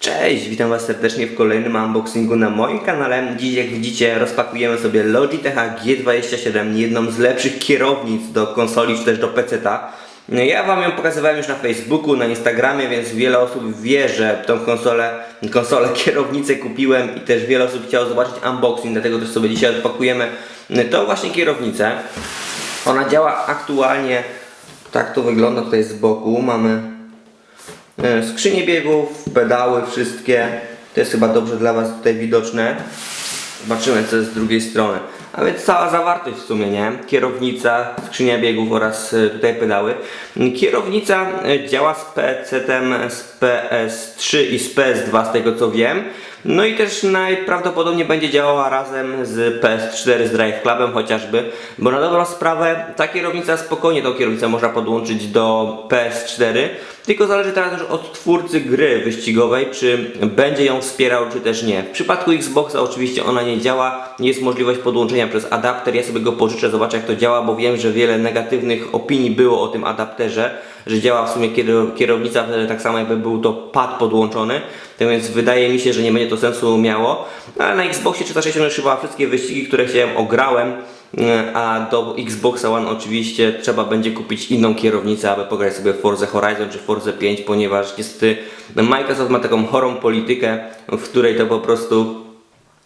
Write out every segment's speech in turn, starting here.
Cześć, witam Was serdecznie w kolejnym unboxingu na moim kanale. Dziś jak widzicie rozpakujemy sobie Logitecha G27, jedną z lepszych kierownic do konsoli czy też do PC-ta. No, Ja Wam ją pokazywałem już na Facebooku, na Instagramie, więc wiele osób wie, że tą konsolę, konsolę kierownicę kupiłem i też wiele osób chciało zobaczyć unboxing, dlatego też sobie dzisiaj odpakujemy tą właśnie kierownicę. Ona działa aktualnie, tak to wygląda tutaj z boku, mamy Skrzynie biegów, pedały wszystkie. To jest chyba dobrze dla Was tutaj widoczne. Zobaczymy co jest z drugiej strony. A więc cała zawartość w sumie, nie? Kierownica, skrzynia biegów oraz e, tutaj pedały. Kierownica e, działa z PC-tem z PS3 i z PS2 z tego co wiem. No i też najprawdopodobniej będzie działała razem z PS4 z Drive Clubem chociażby, bo na dobrą sprawę ta kierownica spokojnie tą kierownicę można podłączyć do PS4, tylko zależy teraz już od twórcy gry wyścigowej, czy będzie ją wspierał, czy też nie. W przypadku Xboxa oczywiście ona nie działa, jest możliwość podłączenia przez adapter, ja sobie go pożyczę, zobaczę jak to działa, bo wiem, że wiele negatywnych opinii było o tym adapterze, że działa w sumie kier- kierownica tak samo jakby był to pad podłączony, tak więc wydaje mi się, że nie będzie to sensu miało, ale na Xboxie 360 już chyba wszystkie wyścigi, które chciałem ograłem, a do Xboxa One oczywiście trzeba będzie kupić inną kierownicę, aby pograć sobie Forza Horizon czy Forza 5, ponieważ niestety Microsoft ma taką chorą politykę, w której to po prostu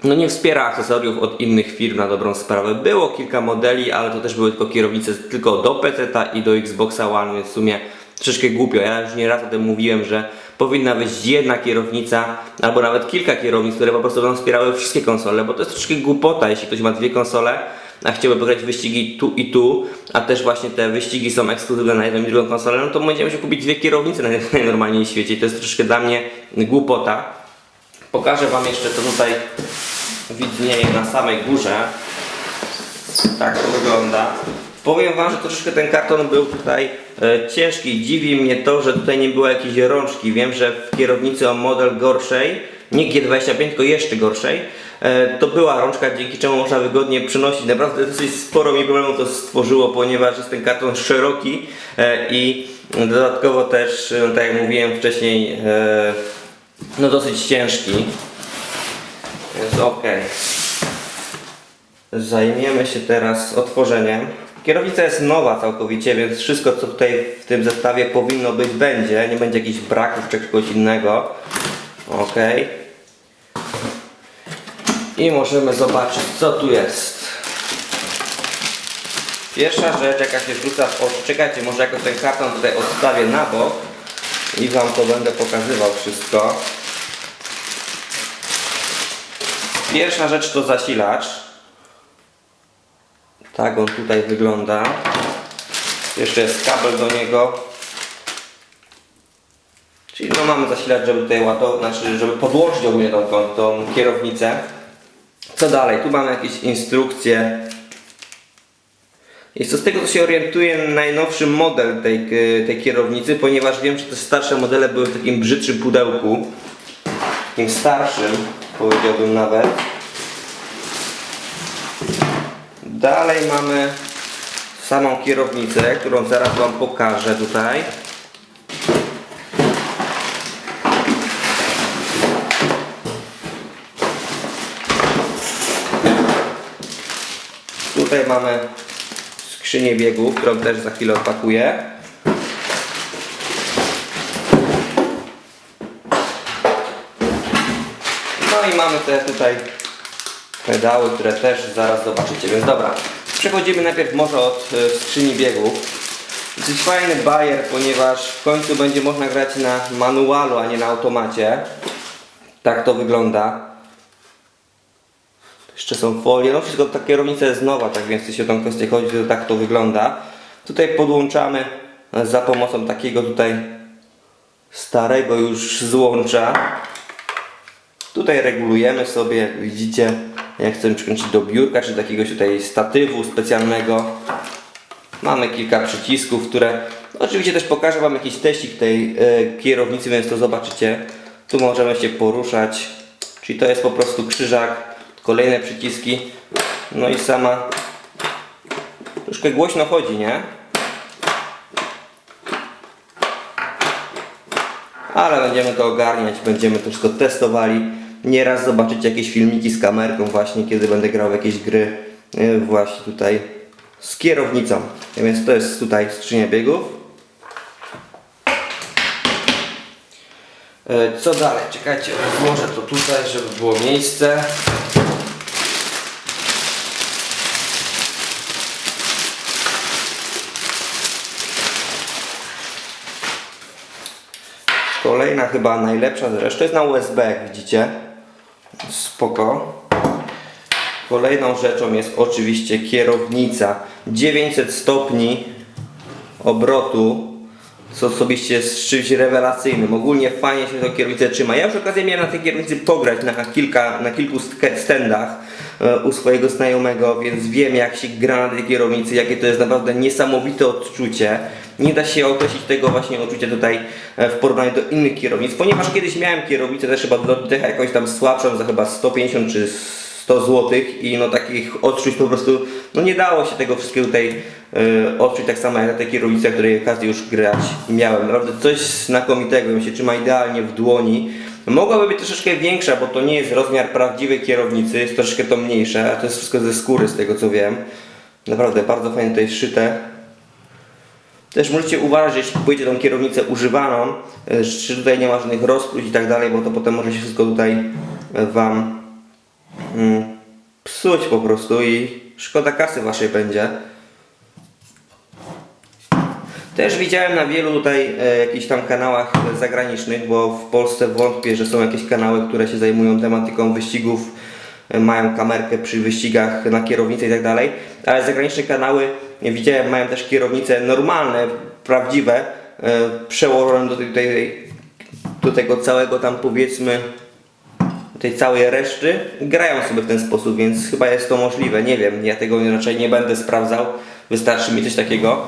no nie wspiera akcesoriów od innych firm na dobrą sprawę. Było kilka modeli, ale to też były tylko kierownice tylko do PC-ta i do Xboxa One, więc w sumie troszeczkę głupio. Ja już nieraz o tym mówiłem, że powinna być jedna kierownica, albo nawet kilka kierownic, które po prostu będą wspierały wszystkie konsole, bo to jest troszeczkę głupota, jeśli ktoś ma dwie konsole, a chciałby pograć wyścigi tu i tu, a też właśnie te wyścigi są ekskluzywne na jedną i drugą konsolę, no to będziemy się kupić dwie kierownice naj- najnormalniej w świecie i to jest troszeczkę dla mnie głupota. Pokażę Wam jeszcze co tutaj widnieje na samej górze. Tak to wygląda. Powiem Wam, że troszeczkę ten karton był tutaj e, ciężki. Dziwi mnie to, że tutaj nie było jakiejś rączki. Wiem, że w kierownicy o model gorszej, nie G25, tylko jeszcze gorszej, e, to była rączka, dzięki czemu można wygodnie przynosić. Naprawdę dosyć sporo mi problemów to stworzyło, ponieważ jest ten karton szeroki e, i dodatkowo też, e, tak jak mówiłem wcześniej, no dosyć ciężki. Jest ok. Zajmiemy się teraz otworzeniem. Kierownica jest nowa całkowicie, więc wszystko co tutaj w tym zestawie powinno być będzie. Nie będzie jakichś braków czy czegoś innego. Ok. I możemy zobaczyć co tu jest. Pierwsza rzecz jaka się rzuca w oczy. Czekajcie, może jakoś ten karton tutaj odstawię na bok i Wam to będę pokazywał wszystko. Pierwsza rzecz to zasilacz. Tak on tutaj wygląda. Jeszcze jest kabel do niego. Czyli no mamy zasilacz, żeby tutaj ładować, znaczy żeby ogólnie tą, tą kierownicę. Co dalej? Tu mamy jakieś instrukcje. Jest to z tego co się orientuję najnowszy model tej, tej kierownicy, ponieważ wiem, że te starsze modele były w takim brzydszym pudełku. Takim starszym, powiedziałbym nawet. Dalej mamy samą kierownicę, którą zaraz Wam pokażę tutaj. Tutaj mamy skrzynię biegów, którą też za chwilę odpakuję. No i mamy te tutaj pedały, które też zaraz zobaczycie, więc dobra. Przechodzimy najpierw może od e, skrzyni biegów. Dosyć fajny bajer, ponieważ w końcu będzie można grać na manualu, a nie na automacie. Tak to wygląda. Jeszcze są folie, no wszystko, ta kierownica jest nowa, tak więc jeśli o tą kwestię chodzi, to tak to wygląda. Tutaj podłączamy e, za pomocą takiego tutaj starego już złącza. Tutaj regulujemy sobie, jak widzicie, jak chcemy przykręcić do biurka, czy do jakiegoś tutaj statywu specjalnego. Mamy kilka przycisków, które... Oczywiście też pokażę Wam jakiś teścik tej e, kierownicy, więc to zobaczycie. Tu możemy się poruszać, czyli to jest po prostu krzyżak, kolejne przyciski, no i sama... Troszkę głośno chodzi, nie? ale będziemy to ogarniać, będziemy to wszystko testowali. Nieraz zobaczycie jakieś filmiki z kamerką właśnie, kiedy będę grał w jakieś gry yy, właśnie tutaj z kierownicą. Więc to jest tutaj skrzynia biegów. E, Co dalej? Czekajcie, rozłożę to tutaj, żeby było miejsce. Kolejna chyba najlepsza zresztą jest na USB, jak widzicie. Spoko. Kolejną rzeczą jest oczywiście kierownica. 900 stopni obrotu, co osobiście jest czymś rewelacyjnym. Ogólnie fajnie się to kierownicę trzyma. Ja już okazję miałem na tej kierownicy pograć na, kilka, na kilku st- standach u swojego znajomego, więc wiem jak się gra na tej kierownicy, jakie to jest naprawdę niesamowite odczucie. Nie da się określić tego właśnie odczucia tutaj e, w porównaniu do innych kierownic, ponieważ kiedyś miałem kierownicę też chyba do Logitecha jakąś tam słabszą za chyba 150 czy 100 zł i no takich odczuć po prostu no nie dało się tego wszystkiego tutaj y, odczuć tak samo jak na tej kierownicy, której okazję już grać miałem. Naprawdę coś znakomitego, ją się trzyma idealnie w dłoni. Mogłaby być troszeczkę większa, bo to nie jest rozmiar prawdziwej kierownicy, jest troszeczkę to mniejsze, a to jest wszystko ze skóry z tego co wiem. Naprawdę bardzo fajnie tutaj szyte. Też musicie uważać, jeśli kupujecie tą kierownicę używaną, czy tutaj nie ma żadnych rozpróć i tak dalej, bo to potem może się wszystko tutaj y, Wam mm, psuć po prostu i szkoda kasy waszej będzie. Też widziałem na wielu tutaj e, jakichś tam kanałach e, zagranicznych, bo w Polsce wątpię, że są jakieś kanały, które się zajmują tematyką wyścigów, e, mają kamerkę przy wyścigach na kierownicę i tak dalej, ale zagraniczne kanały e, widziałem mają też kierownice normalne, prawdziwe, e, przełożone do, tej, tej, do tego całego tam powiedzmy tej całej reszty grają sobie w ten sposób, więc chyba jest to możliwe. Nie wiem, ja tego raczej nie będę sprawdzał. Wystarczy mi coś takiego.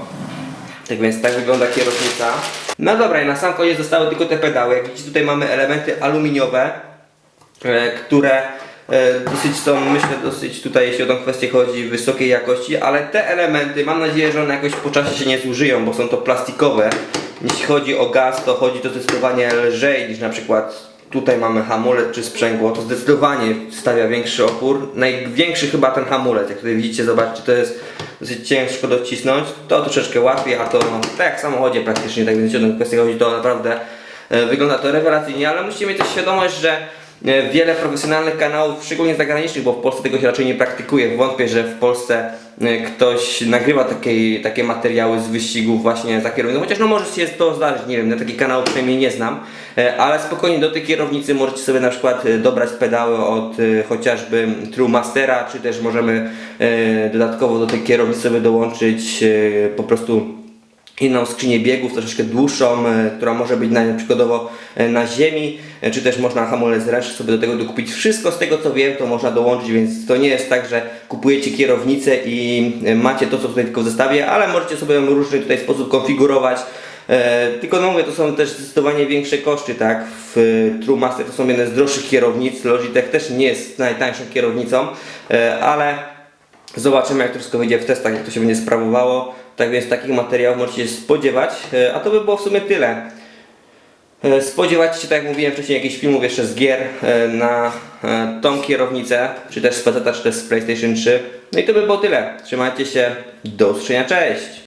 Tak więc tak wygląda kierownica. No dobra, i na sam koniec zostały tylko te pedały. Jak widzicie, tutaj mamy elementy aluminiowe, e, które e, dosyć są, myślę, dosyć tutaj, jeśli o tą kwestię chodzi, wysokiej jakości, ale te elementy, mam nadzieję, że one jakoś po czasie się nie zużyją, bo są to plastikowe. Jeśli chodzi o gaz, to chodzi to zdecydowanie lżej niż na przykład tutaj mamy hamulec czy sprzęgło, to zdecydowanie stawia większy opór. Największy chyba ten hamulec, jak tutaj widzicie, zobaczcie, to jest dosyć ciężko docisnąć. To troszeczkę łatwiej, a to no, tak jak w samochodzie praktycznie, tak więc o tę kwestię chodzi, to naprawdę e, wygląda to rewelacyjnie, ale musicie mieć też świadomość, że wiele profesjonalnych kanałów, szczególnie zagranicznych, bo w Polsce tego się raczej nie praktykuje. Wątpię, że w Polsce e, ktoś nagrywa takie, takie materiały z wyścigów właśnie za kierownicą, chociaż no może się to zdarzyć, nie wiem, na taki kanał przynajmniej nie znam, E, ale spokojnie do tej kierownicy możecie sobie na przykład e, dobrać pedały od e, chociażby True Mastera, czy też możemy e, dodatkowo do tej kierownicy sobie dołączyć e, po prostu inną skrzynię biegów, troszeczkę dłuższą, e, która może być na, przykładowo e, na ziemi, e, czy też można hamulec ręczny sobie do tego dokupić. Wszystko z tego co wiem, to można dołączyć, więc to nie jest tak, że kupujecie kierownicę i macie to, co tutaj tylko w zestawie, ale możecie sobie ją w różny tutaj sposób konfigurować. Tylko no mówię, to są też zdecydowanie większe koszty, tak? W True Master to są jedne z droższych kierownic, Logitech też nie jest najtańszą kierownicą, ale Zobaczymy jak to wszystko wyjdzie w testach, jak to się będzie sprawowało. Tak więc takich materiałów możecie się spodziewać. E, A to by było w sumie tyle. E, Spodziewajcie się, tak jak mówiłem wcześniej, jakichś filmów jeszcze z gier e, na tą kierownicę, czy też z PC, czy też z PlayStation 3. No i to by było tyle. Trzymajcie się, do usłyszenia, cześć!